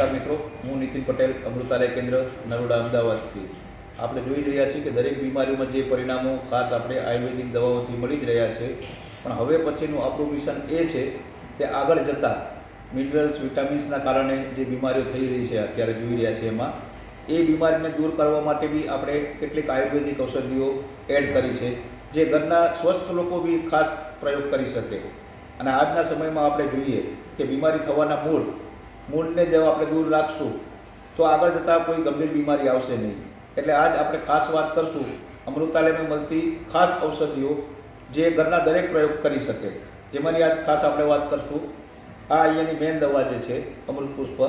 નમસ્કાર મિત્રો, હું નીતિન પટેલ, અમૃતાલય કેન્દ્ર, નરોડા, અમદાવાદથી. આપણે જોઈ રહ્યા છીએ કે દરેક બીમારીઓમાં જે પરિણામો ખાસ આપણે આયુર્વેદિક દવાઓથી મળી જ રહ્યા છે. પણ હવે પછીનું આપણું મિશન એ છે કે આગળ જતાં મિનરલ્સ, વિટામિન્સના કારણે જે બીમારીઓ થઈ રહી છે અત્યારે જોઈ રહ્યા છે એમાં, એ બીમારીને દૂર કરવા માટે બી આપણે કેટલીક આયુર્વેદિક ઔષધિઓ એડ કરી છે, જે ઘરના સ્વસ્થ લોકો બી ખાસ પ્રયોગ કરી શકે. અને આજના સમયમાં આપણે જોઈએ કે બીમારી થવાના મૂળ મૂળને જો આપણે દૂર રાખશું, તો આગળ જતાં કોઈ ગંભીર બીમારી આવશે નહીં. એટલે આજ આપણે ખાસ વાત કરશું અમૃતાલયમાં મળતી ખાસ ઔષધિઓ જે ઘરના દરેક પ્રયોગ કરી શકે. જેમાંની આજ ખાસ આપણે વાત કરશું. આ અહીંયાની મેન દવા જે છે અમૃત પુષ્પ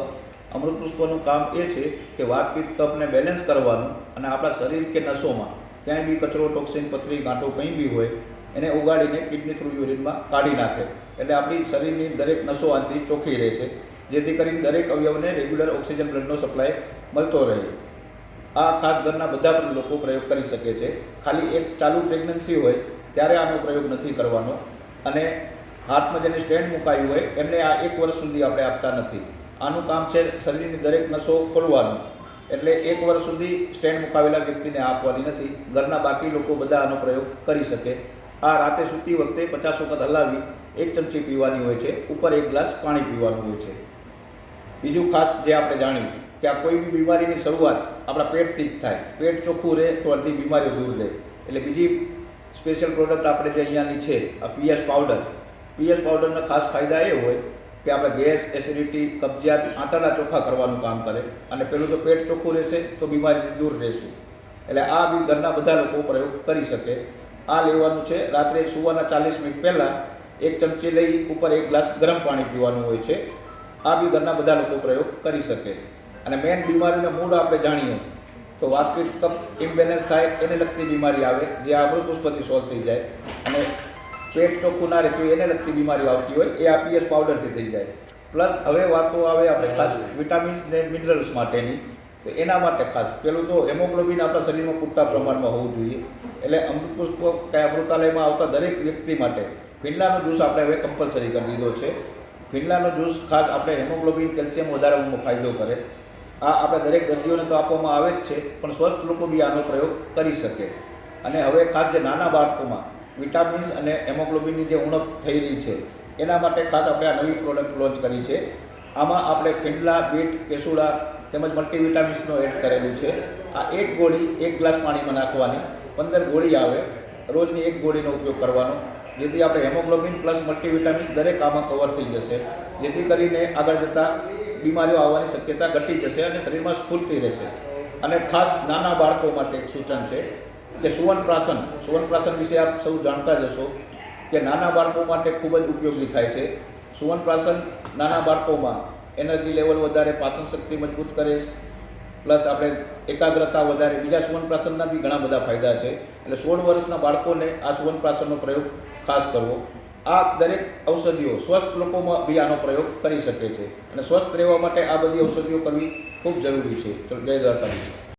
અમૃત પુષ્પનું કામ એ છે કે વાતપીત કપને બેલેન્સ કરવાનું અને આપણા શરીર કે નસોમાં ક્યાંય બી કચરો ટોક્સિન પથરી, ગાંઠો કંઈ બી હોય, એને ઉગાડીને કિડની થ્રુ યુરિનમાં કાઢી નાખે. એટલે આપણી શરીરની દરેક નસો આંતરી ચોખ્ખી રહે છે. જેથી કરીને દરેક અવયવને રેગ્યુલર ઓક્સિજન બ્લડનો સપ્લાય મળતો રહે. આ ખાસ ઘરના બધા પણ લોકો પ્રયોગ કરી શકે છે. ખાલી એક ચાલુ પ્રેગ્નન્સી હોય, ત્યારે આનો પ્રયોગ નથી કરવાનો. અને હાથમાં જેને સ્ટેન્ડ મુકાયું હોય, એમને આ એક વર્ષ સુધી આપણે આપતા નથી. આનું કામ છે શરીરની દરેક નસો ખોલવાનું. એટલે એક વર્ષ સુધી સ્ટેન્ડ મુકાવેલા વ્યક્તિને આપવાની નથી. ઘરના બાકી લોકો બધા આનો પ્રયોગ કરી શકે. આ રાતે સૂતી વખતે પચાસ વખત હલાવી, એક ચમચી પીવાની હોય છે. ઉપર એક ગ્લાસ પાણી પીવાનું હોય છે. બીજું ખાસ જે આપણે જાણ્યું કે આ કોઈ બી બીમારીની શરૂઆત આપણા પેટથી જ થાય. પેટ ચોખ્ખું રહે તો અડધી બીમારીઓ દૂર રહે. એટલે બીજી સ્પેશિયલ પ્રોડક્ટ આપણે જે અહીંયાની છે, આ પીએસ પાવડર પીએસ પાવડરના ખાસ ફાયદા એ હોય કે આપણે ગેસ એસિડિટી કબજિયાત આંતરડા ચોખ્ખા કરવાનું કામ કરે અને પેલું તો પેટ ચોખ્ખું રહેશે તો બીમારીથી દૂર રહેશું. એટલે આ બી ઘરના બધા લોકો પ્રયોગ કરી શકે. આ લેવાનું છે, રાત્રે સુવાના ચાલીસ મિનિટ પહેલાં એક ચમચી લઈ ઉપર એક ગ્લાસ ગરમ પાણી પીવાનું હોય છે. આ બી ઘરના બધા લોકો પ્રયોગ કરી શકે. અને મેઇન બીમારીનો મૂળ આપણે જાણીએ, તો વાતપીત કપ ઇમ્બેલેન્સ થાય એને લગતી બીમારી આવે, જે આ અમૃત પુષ્પથી સોલ્વ થઈ જાય. અને પેટ ચોખ્ખું ના રહેતું એને લગતી બીમારીઓ આવતી હોય, એ આ પીએસ પાવડરથી થઈ જાય. પ્લસ હવે વાતો આવે આપણે ખાસ વિટામિન્સ ને મિનરલ્સ માટેની, તો એના માટે ખાસ. પેલું તો હેમોગ્લોબિન આપણા શરીરમાં પૂરતા પ્રમાણમાં હોવું જોઈએ. એટલે અમૃત પુષ્પ કે અમૃતાલયમાં આવતા દરેક વ્યક્તિ માટે ફિનલાનો જ્યુસ આપણે હવે કમ્પલસરી કરી દીધો છે. ફિનલાનો જ્યુસ ખાસ આપણે હેમોગ્લોબિન, કેલ્શિયમ વધારવામાં ફાયદો કરે. આ આપણે દરેક દર્દીઓને તો આપવામાં આવે જ છે, પણ સ્વસ્થ લોકો બી આનો પ્રયોગ કરી શકે. અને હવે ખાસ જે નાના બાળકોમાં વિટામિન્સ અને હેમોગ્લોબિનની જે ઉણપ થઈ રહી છે, એના માટે ખાસ આપણે આ નવી પ્રોડક્ટ લોન્ચ કરી છે. આમાં આપણે ફિંડલા બીટ, કેસુડા તેમજ મલ્ટીવિટામિન્સનો એડ કરેલું છે. આ એક ગોળી એક ગ્લાસ પાણીમાં નાખવાની, પંદર ગોળી આવે. રોજની એક ગોળીનો ઉપયોગ કરવાનો, જેથી આપણે હેમોગ્લોબિન પ્લસ મલ્ટીવિટામિન્સ દરેક આમાં કવર થઈ જશે. જેથી કરીને આગળ જતાં બીમારીઓ આવવાની શક્યતા ઘટી જશે અને શરીરમાં સ્ફૂર્તિ રહેશે. અને ખાસ નાના બાળકો માટે એક સૂચન છે કે સુવનપ્રાસન સુવનપ્રાસન વિશે આપ સૌ જાણતા જ હશો કે નાના બાળકો માટે ખૂબ જ ઉપયોગી થાય છે. સુવનપ્રાસન નાના બાળકોમાં એનર્જી લેવલ વધારે, પાચન શક્તિ મજબૂત કરે પ્લસ આપણે એકાગ્રતા વધારે, બીજા સુવર્ણપ્રાશનના બી ઘણા બધા ફાયદા છે. એટલે સોળ વર્ષના બાળકોને આ સુવર્ણપ્રાશનનો પ્રયોગ ખાસ કરવો. આ દરેક ઔષધિઓ સ્વસ્થ લોકોમાં બી આનો પ્રયોગ કરી શકે છે. અને સ્વસ્થ રહેવા માટે આ બધી ઔષધિઓ કરવી ખૂબ જરૂરી છે. તો જય દ્વારકાધીશ.